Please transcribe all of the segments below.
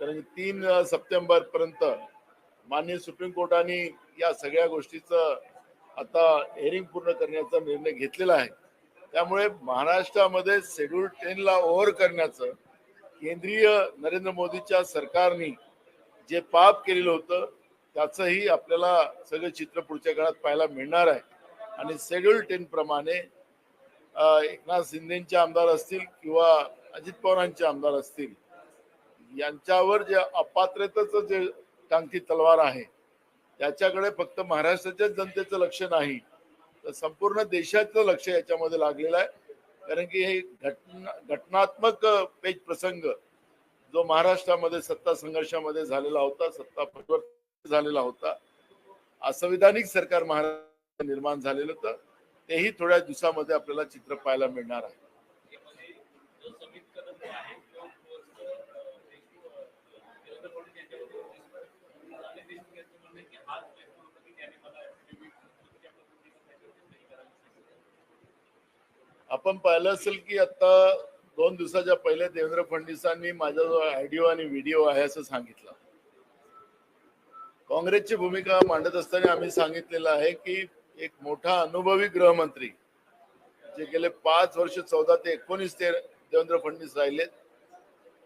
कारण तीन सप्टेंबर पर्यंत माननीय सुप्रीम कोर्टाने या सगळ्या गोष्टीचं आता हेअरिंग पूर्ण करण्याचा निर्णय घेतलेला आहे. त्यामुळे महाराष्ट्रामध्ये शेड्यूल टेनला ओव्हर करण्याचं केंद्रीय नरेंद्र मोदीच्या सरकारने जे पाप केलेलं होतं त्याचंही आपल्याला सगळं चित्र पुढच्या काळात पाहायला मिळणार आहे. आणि शेड्यूल टेन प्रमाणे एकनाथ शिंदेचे आमदार असतील किंवा अजित पवारांचे आमदार असतील यांच्यावर जे अपात्रतेचं जे टांगती तलवार आहे त्याच्याकडे फक्त महाराष्ट्राच्या जनतेचं लक्ष नाही तर संपूर्ण देशाचं लक्ष याच्यामध्ये लागलेलं आहे. कारण की हे घटना घटनात्मक पेच प्रसंग जो महाराष्ट्रामध्ये सत्ता संघर्षामध्ये झालेला होता सत्ता परिवर्तन झालेला होता असंविधानिक सरकार महाराष्ट्र निर्माण झालेलं होतं तेही थोड्या दिवसामध्ये आपल्याला चित्र पाहायला मिळणार आहे. आपण पाहिलं असेल की आता दोन दिवसाच्या पहिले देवेंद्र फडणवीसांनी माझा जो ऑडिओ आणि व्हिडिओ आहे असं सांगितलं. काँग्रेसची भूमिका मांडत असताना आम्ही सांगितलेलं आहे की एक मोठा अनुभवी गृहमंत्री जे गेले पाच वर्ष चौदा ते एकोणीस ते देवेंद्र फडणवीस राहिलेत.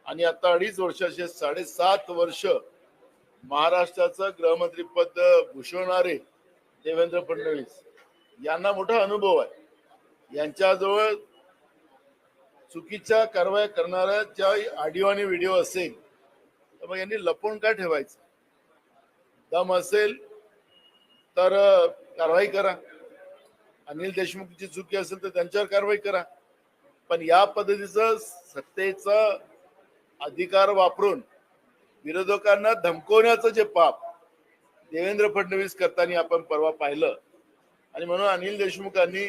आणि आता अडीच वर्षाचे साडेसात वर्ष महाराष्ट्राचं गृहमंत्री पद भूषवणारे देवेंद्र फडणवीस यांना मोठा अनुभव आहे. यांच्याजवळ चुकीच्या कारवाया करणाऱ्याच्या ऑडिओ आणि व्हिडिओ असेल तर मग यांनी लपवून काय ठेवायचं? दम असेल तर कारवाई करा. अनिल देशमुखची चुकी असेल तर त्यांच्यावर कारवाई करा. पण या पद्धतीचं सत्तेचा अधिकार वापरून विरोधकांना धमकवण्याचं जे पाप देवेंद्र फडणवीस करताना आपण परवा पाहिलं. आणि म्हणून अनिल देशमुखांनी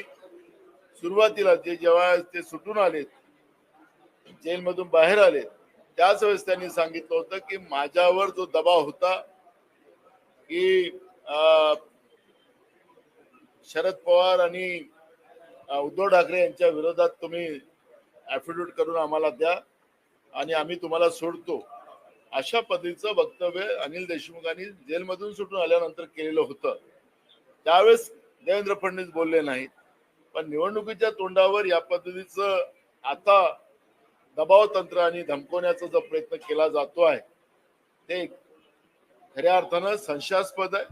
सुरुवातीला जे जेव्हा ते सुटून आलेत जेलमधून बाहेर आले त्याच वेळेस त्यांनी सांगितलं होतं की माझ्यावर जो दबाव होता की शरद पवार आणि उद्धव ठाकरे यांच्या विरोधात तुम्ही ऍफिडेविट करून आम्हाला द्या आणि आम्ही तुम्हाला सोडतो. अशा पद्धतीचं वक्तव्य अनिल देशमुखांनी जेलमधून सुटून आल्यानंतर केलेलं होतं. त्यावेळेस देवेंद्र फडणवीस बोलले नाहीत. पण निवडणुकीच्या तोंडावर या पद्धतीचं आता दबाव तंत्र आणि धमकवण्याचा जो प्रयत्न केला जातो आहे ते खऱ्या अर्थानं संशयास्पद आहे.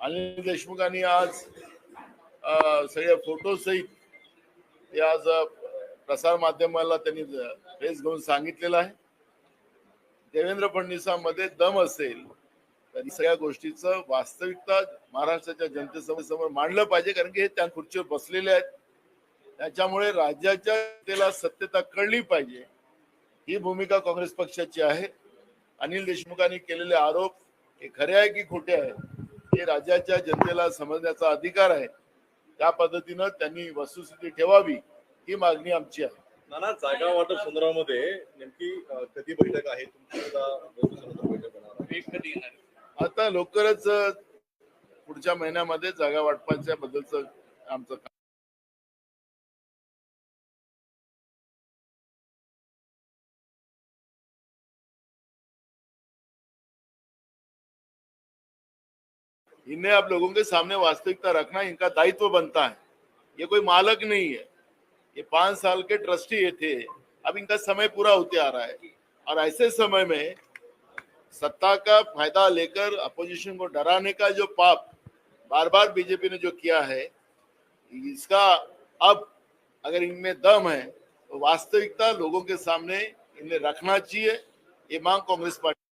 अनिल देशमुखांनी आज सगळ्या फोटो सहित ते आज प्रसार माध्यमाला त्यांनी प्रेस घेऊन सांगितलेलं आहे. देवेंद्र फडणवीसांमध्ये दम असेल तर सगळ्या गोष्टीचं वास्तविकता महाराष्ट्राच्या जनतेसमोर समोर मांडलं पाहिजे कारण की हे त्या खुर्चीवर बसलेले आहेत. त्याच्यामुळे राज्याच्या जनतेला सत्यता कळली पाहिजे. ही भूमिका काँग्रेस पक्षाची आहे. अनिल देशमुखांनी केलेले आरोप हे खरे आहे की खोटे आहे? हे राज्याच्या जनतेला समजण्याचा अधिकार आहे. त्या पद्धतीनं त्यांनी वस्तुस्थिती ठेवावी ही मागणी आमची आहे. नाना जागा वाटप संदर्भामध्ये नेमकी कधी बैठक आहे तुमची? आता लवकरच पुढच्या महिन्यामध्ये जागा वाटपाच्या बद्दलच आमचं काम इन्हें आप लोगों के सामने वास्तविकता रखना इनका दायित्व बनता है। ये कोई मालक नहीं है। ये पांच साल के ट्रस्टी ये थे। अब इनका समय पूरा होते आ रहा है। और ऐसे समय में सत्ता का फ़ायदा लेकर अपोजिशन को डराने का जो पाप बार बार बीजेपी ने जो किया है, इसका अब अगर इनमें दम है तो वास्तविकता लोगों के सामने इन्हें रखना चाहिए, ये मांग कांग्रेस पार्टी